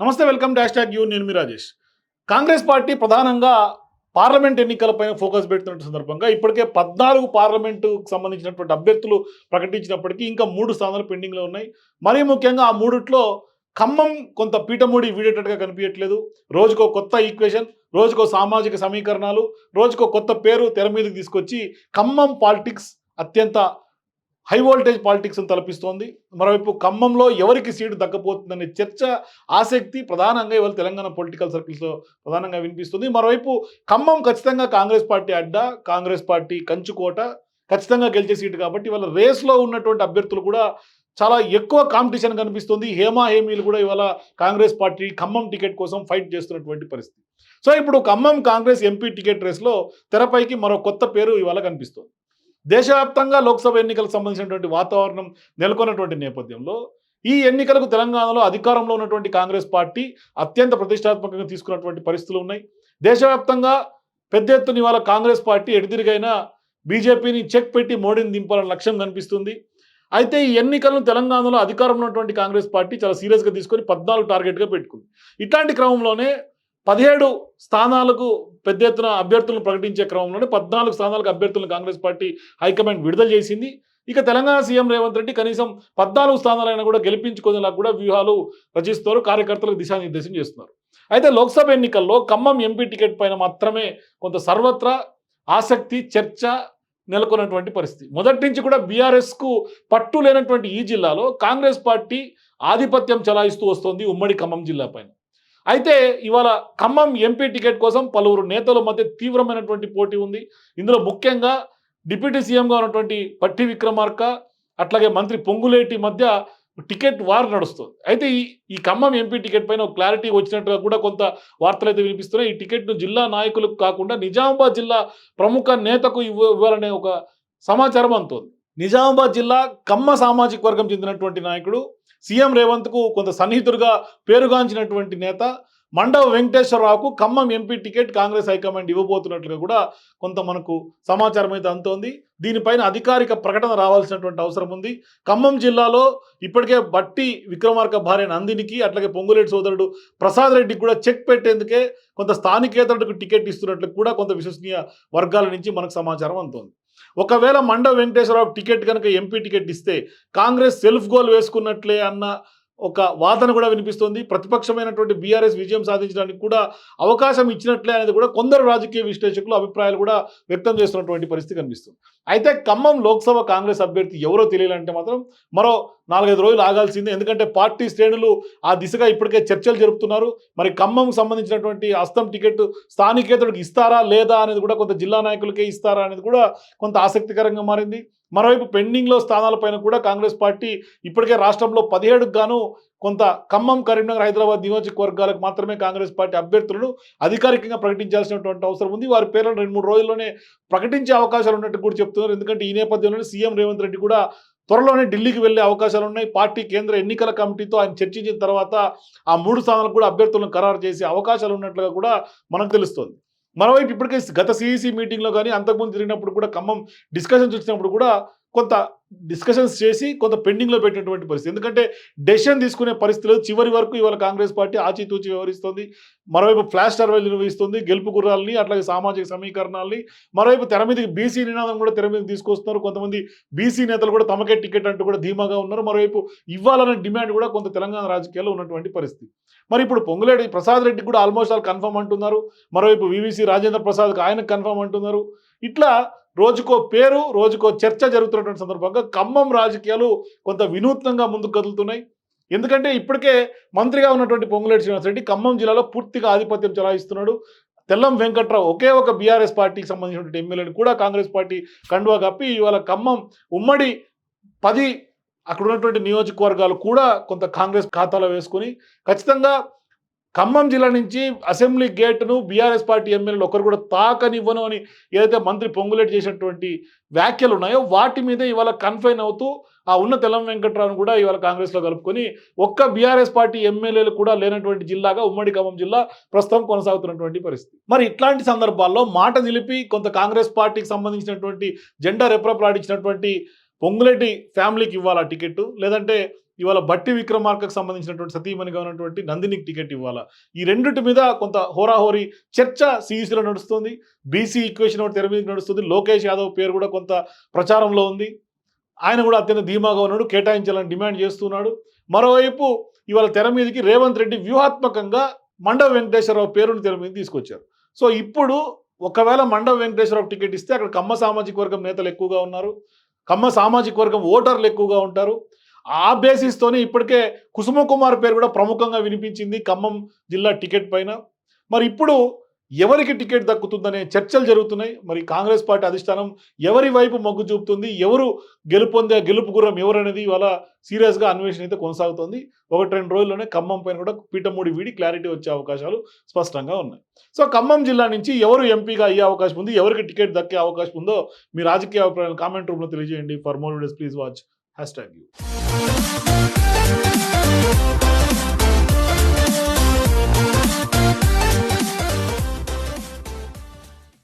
నమస్తే welcome dash tag you నేను మీ రాజేష్. కాంగ్రెస్ పార్టీ ప్రధానంగా పార్లమెంట్ ఎన్నికలపైన ఫోకస్ పెడుతున్న సందర్భంగా ఇప్పటికే పద్నాలుగు పార్లమెంటుకు సంబంధించినటువంటి అభ్యర్థులు ప్రకటించినప్పటికీ ఇంకా మూడు స్థానాలు పెండింగ్లో ఉన్నాయి. మరీ ముఖ్యంగా ఆ మూడిట్లో ఖమ్మం కొంత పీఠమూడి వీడేటట్టుగా కనిపించట్లేదు. రోజుకో కొత్త ఈక్వేషన్ రోజుకో సామాజిక సమీకరణాలు రోజుకో కొత్త పేరు తెర మీదకి తీసుకొచ్చి ఖమ్మం పాలిటిక్స్ అత్యంత హై వోల్టేజ్ పాలిటిక్స్ తలపిస్తోంది. మరోవైపు ఖమ్మంలో ఎవరికి సీటు దక్కపోతుందనే చర్చ ఆసక్తి ప్రధానంగా ఇవాళ తెలంగాణ పొలిటికల్ సర్కిల్స్లో ప్రధానంగా వినిపిస్తుంది. మరోవైపు ఖమ్మం ఖచ్చితంగా కాంగ్రెస్ పార్టీ అడ్డా కాంగ్రెస్ పార్టీ కంచుకోట ఖచ్చితంగా గెలిచే సీటు కాబట్టి ఇవాళ రేస్లో ఉన్నటువంటి అభ్యర్థులు కూడా చాలా ఎక్కువ కాంపిటీషన్ కనిపిస్తుంది. హేమా హేమీలు కూడా ఇవాళ కాంగ్రెస్ పార్టీ ఖమ్మం టికెట్ కోసం ఫైట్ చేస్తున్నటువంటి పరిస్థితి. సో ఇప్పుడు ఖమ్మం కాంగ్రెస్ ఎంపీ టికెట్ రేస్లో తెరపైకి మరో కొత్త పేరు ఇవాళ కనిపిస్తుంది. దేశవ్యాప్తంగా లోక్సభ ఎన్నికలకు సంబంధించినటువంటి వాతావరణం నెలకొన్నటువంటి నేపథ్యంలో ఈ ఎన్నికలకు తెలంగాణలో అధికారంలో ఉన్నటువంటి కాంగ్రెస్ పార్టీ అత్యంత ప్రతిష్టాత్మకంగా తీసుకున్నటువంటి పరిస్థితులు ఉన్నాయి. దేశవ్యాప్తంగా పెద్ద ఎత్తున ఇవాళ కాంగ్రెస్ పార్టీ ఎడిదిరిగైనా బీజేపీని చెక్ పెట్టి మోడీని దింపాలన్న లక్ష్యం కనిపిస్తుంది. అయితే ఈ ఎన్నికలను తెలంగాణలో అధికారంలో ఉన్నటువంటి కాంగ్రెస్ పార్టీ చాలా సీరియస్గా తీసుకొని పద్నాలుగు టార్గెట్గా పెట్టుకుంది. ఇట్లాంటి క్రమంలోనే పదిహేడు స్థానాలకు పెద్ద ఎత్తున అభ్యర్థులను ప్రకటించే క్రమంలోనే పద్నాలుగు స్థానాలకు అభ్యర్థులను కాంగ్రెస్ పార్టీ హైకమాండ్ విడుదల చేసింది. ఇక తెలంగాణ సీఎం రేవంత్ రెడ్డి కనీసం పద్నాలుగు స్థానాలైనా కూడా గెలిపించుకునేలా కూడా వ్యూహాలు రచిస్తారు కార్యకర్తలకు దిశానిర్దేశం చేస్తున్నారు. అయితే లోక్సభ ఎన్నికల్లో ఖమ్మం ఎంపీ టికెట్ పైన మాత్రమే కొంత సర్వత్రా ఆసక్తి చర్చ నెలకొన్నటువంటి పరిస్థితి. మొదటి నుంచి కూడా బీఆర్ఎస్కు పట్టు లేనటువంటి ఈ జిల్లాలో కాంగ్రెస్ పార్టీ ఆధిపత్యం చలాయిస్తూ వస్తోంది ఉమ్మడి ఖమ్మం జిల్లా పైన. అయితే ఇవాళ ఖమ్మం ఎంపీ టికెట్ కోసం పలువురు నేతల మధ్య తీవ్రమైనటువంటి పోటీ ఉంది. ఇందులో ముఖ్యంగా డిప్యూటీ సీఎంగా ఉన్నటువంటి పట్టి విక్రమార్క అట్లాగే మంత్రి పొంగులేటి మధ్య టికెట్ వార్ నడుస్తుంది. అయితే ఈ ఈ ఖమ్మం ఎంపీ టికెట్ పైన క్లారిటీ వచ్చినట్టుగా కూడా కొంత వార్తలు అయితే వినిపిస్తున్నాయి. ఈ టికెట్ను జిల్లా నాయకులకు కాకుండా నిజామాబాద్ జిల్లా ప్రముఖ నేతకు ఇవ్వ ఇవ్వాలనే ఒక సమాచారం అందుతోంది. నిజామాబాద్ జిల్లా కమ్మ సామాజిక వర్గం చెందినటువంటి నాయకుడు సీఎం రేవంత్కు కొంత సన్నిహితుడిగా పేరుగాంచినటువంటి నేత Mandava వెంకటేశ్వరరావుకు Khammam MP ticket Congress high command ఇవ్వబోతున్నట్లుగా కూడా కొంత మనకు సమాచారం అయితే అందుతోంది. దీనిపైన అధికారిక ప్రకటన రావాల్సినటువంటి అవసరం ఉంది. ఖమ్మం జిల్లాలో ఇప్పటికే బట్టి విక్రమార్క భార్య నందినికి అట్లాగే పొంగులేటి సోదరుడు ప్రసాద్ రెడ్డికి కూడా చెక్ పెట్టేందుకే కొంత స్థానికేతరుడికి టికెట్ ఇస్తున్నట్లు కూడా కొంత విశ్వసనీయ వర్గాల నుంచి మనకు సమాచారం అందుతోంది. ఒకవేళ మండ వెంకటేశ్వరరావు టికెట్ కనుక ఎంపీ టికెట్ ఇస్తే కాంగ్రెస్ సెల్ఫ్ గోల్ వేసుకున్నట్లే అన్న ఒక వాదన కూడా వినిపిస్తుంది. ప్రతిపక్షమైనటువంటి బీఆర్ఎస్ విజయం సాధించడానికి కూడా అవకాశం ఇచ్చినట్లే అనేది కూడా కొందరు రాజకీయ విశ్లేషకులు అభిప్రాయాలు కూడా వ్యక్తం చేస్తున్నటువంటి పరిస్థితి కనిపిస్తుంది. అయితే ఖమ్మం లోక్సభ కాంగ్రెస్ అభ్యర్థి ఎవరో తెలియాలంటే మాత్రం మరో నాలుగైదు రోజులు ఆగాల్సిందే. ఎందుకంటే పార్టీ శ్రేణులు ఆ దిశగా ఇప్పటికే చర్చలు జరుపుతున్నారు. మరి ఖమ్మం సంబంధించినటువంటి అస్తం టికెట్ స్థానికేతడికి ఇస్తారా లేదా అనేది కూడా కొంత జిల్లా నాయకులకే ఇస్తారా అనేది కూడా కొంత ఆసక్తికరంగా మారింది. మరోవైపు పెండింగ్లో స్థానాలపైన కూడా కాంగ్రెస్ పార్టీ ఇప్పటికే రాష్ట్రంలో పదిహేడుకు గాను కొంత ఖమ్మం కరీంనగర్ హైదరాబాద్ నియోజకవర్గాలకు మాత్రమే కాంగ్రెస్ పార్టీ అభ్యర్థులను అధికారికంగా ప్రకటించాల్సినటువంటి అవసరం ఉంది. వారి పేర్లను రెండు మూడు రోజుల్లోనే ప్రకటించే అవకాశాలు ఉన్నట్టు కూడా చెప్తున్నారు. ఎందుకంటే ఈ నేపథ్యంలోనే సీఎం రేవంత్ రెడ్డి కూడా త్వరలోనే ఢిల్లీకి వెళ్ళే అవకాశాలు ఉన్నాయి. పార్టీ కేంద్ర ఎన్నికల కమిటీతో ఆయన చర్చించిన తర్వాత ఆ మూడు స్థానాలకు కూడా అభ్యర్థులను ఖరారు చేసే అవకాశాలు ఉన్నట్లుగా కూడా మనకు తెలుస్తుంది. మనవైపు ఇప్పటికే గత సిఈసి మీటింగ్లో కానీ అంతకుముందు జరిగినప్పుడు కూడా ఖమ్మం డిస్కషన్స్ వచ్చినప్పుడు కూడా కొంత డిస్కషన్స్ చేసి కొంత పెండింగ్లో పెట్టినటువంటి పరిస్థితి. ఎందుకంటే డెసిషన్ తీసుకునే పరిస్థితిలో చివరి వరకు ఇవాళ కాంగ్రెస్ పార్టీ ఆచితూచి వ్యవహరిస్తుంది. మరోవైపు ఫ్లాష్ సర్వేలు నిర్వహిస్తుంది. గెలుపు గుర్రాలని అట్లాగే సామాజిక సమీకరణాలని. మరోవైపు తెర మీదకి బీసీ నినాదం కూడా తెర మీదకి తీసుకొస్తున్నారు. కొంతమంది బీసీ నేతలు కూడా తమకే టికెట్ అంటూ కూడా ధీమాగా ఉన్నారు. మరోవైపు ఇవ్వాలనే డిమాండ్ కూడా కొంత తెలంగాణ రాజకీయాల్లో ఉన్నటువంటి పరిస్థితి. మరి ఇప్పుడు పొంగులేడి ప్రసాద్ రెడ్డి కూడా ఆల్మోస్ట్ ఆల్ కన్ఫర్మ్ అంటున్నారు. మరోవైపు వివిసి రాజేంద్ర ప్రసాద్కి ఆయనకు కన్ఫర్మ్ అంటున్నారు. ఇట్లా రోజుకో పేరు రోజుకో చర్చ జరుగుతున్నటువంటి సందర్భంగా ఖమ్మం రాజకీయాలు కొంత వినూత్నంగా ముందుకు కదులుతున్నాయి. ఎందుకంటే ఇప్పటికే మంత్రిగా ఉన్నటువంటి పొంగులేటి శ్రీనివాసరెడ్డి ఖమ్మం జిల్లాలో పూర్తిగా ఆధిపత్యం చెలాయిస్తున్నాడు. తెల్లం వెంకట్రావు ఒకే ఒక బీఆర్ఎస్ పార్టీకి సంబంధించినటువంటి ఎమ్మెల్యేని కూడా కాంగ్రెస్ పార్టీ కండువా కప్పి ఇవాళ ఖమ్మం ఉమ్మడి పది అక్కడ ఉన్నటువంటి నియోజకవర్గాలు కూడా కొంత కాంగ్రెస్ ఖాతాలో వేసుకొని ఖచ్చితంగా ఖమ్మం జిల్లా నుంచి అసెంబ్లీ గేట్ను బీఆర్ఎస్ పార్టీ ఎమ్మెల్యేలు ఒకరు కూడా తాకనివ్వను అని ఏదైతే మంత్రి పొంగులేటి చేసినటువంటి వ్యాఖ్యలు ఉన్నాయో వాటి మీద ఇవాళ కన్ఫైన్ అవుతూ ఆ ఉన్న తెలం వెంకట్రావును కూడా ఇవాళ కాంగ్రెస్లో కలుపుకొని ఒక్క బీఆర్ఎస్ పార్టీ ఎమ్మెల్యేలు కూడా లేనటువంటి జిల్లాగా ఉమ్మడి ఖమ్మం జిల్లా ప్రస్తుతం కొనసాగుతున్నటువంటి పరిస్థితి. మరి ఇట్లాంటి సందర్భాల్లో మాట నిలిపి కొంత కాంగ్రెస్ పార్టీకి సంబంధించినటువంటి జెండా రెప్రప్లాడించినటువంటి పొంగులేటి ఫ్యామిలీకి ఇవ్వాలా టికెట్ లేదంటే ఇవాళ బట్టి విక్రమార్కకు సంబంధించినటువంటి సతీమణిగా ఉన్నటువంటి నందినికి టికెట్ ఇవ్వాలా? ఈ రెండింటి మీద కొంత హోరాహోరీ చర్చ సిఈసిలో నడుస్తుంది. బీసీ ఈక్వేషన్ ఒకటి తెర మీద నడుస్తుంది. లోకేష్ యాదవ్ పేరు కూడా కొంత ప్రచారంలో ఉంది. ఆయన కూడా అత్యంత ధీమాగా ఉన్నాడు కేటాయించాలని డిమాండ్ చేస్తున్నాడు. మరోవైపు ఇవాళ తెర మీదకి రేవంత్ రెడ్డి వ్యూహాత్మకంగా మండవ వెంకటేశ్వరరావు పేరును తెర మీద తీసుకొచ్చారు. సో ఇప్పుడు ఒకవేళ మండవ వెంకటేశ్వరరావు టికెట్ ఇస్తే అక్కడ కమ్మ సామాజిక వర్గం నేతలు ఎక్కువగా ఉన్నారు. కమ్మ సామాజిక వర్గం ఓటర్లు ఎక్కువగా ఉంటారు. ఆ బేసిస్తోనే ఇప్పటికే కుసుమ కుమార్ పేరు కూడా ప్రముఖంగా వినిపించింది ఖమ్మం జిల్లా టికెట్ పైన. మరి ఇప్పుడు ఎవరికి టికెట్ దక్కుతుందనే చర్చలు జరుగుతున్నాయి. మరి కాంగ్రెస్ పార్టీ అధిష్టానం ఎవరి వైపు మొగ్గు చూపుతుంది? ఎవరు గెలుపొందే గెలుపు గుర్రం ఎవరనేది ఇవాళ సీరియస్గా అన్వేషణ అయితే కొనసాగుతోంది. ఒకటి రెండు రోజుల్లోనే ఖమ్మం పైన కూడా పీఠమూడి వీడి క్లారిటీ వచ్చే అవకాశాలు స్పష్టంగా ఉన్నాయి. సో ఖమ్మం జిల్లా నుంచి ఎవరు ఎంపీగా అయ్యే అవకాశం ఉంది? ఎవరికి టికెట్ దక్కే అవకాశం ఉందో మీ రాజకీయ అభిప్రాయాలు కామెంట్ రూమ్లో తెలియజేయండి. For more videos please watch hashtag you.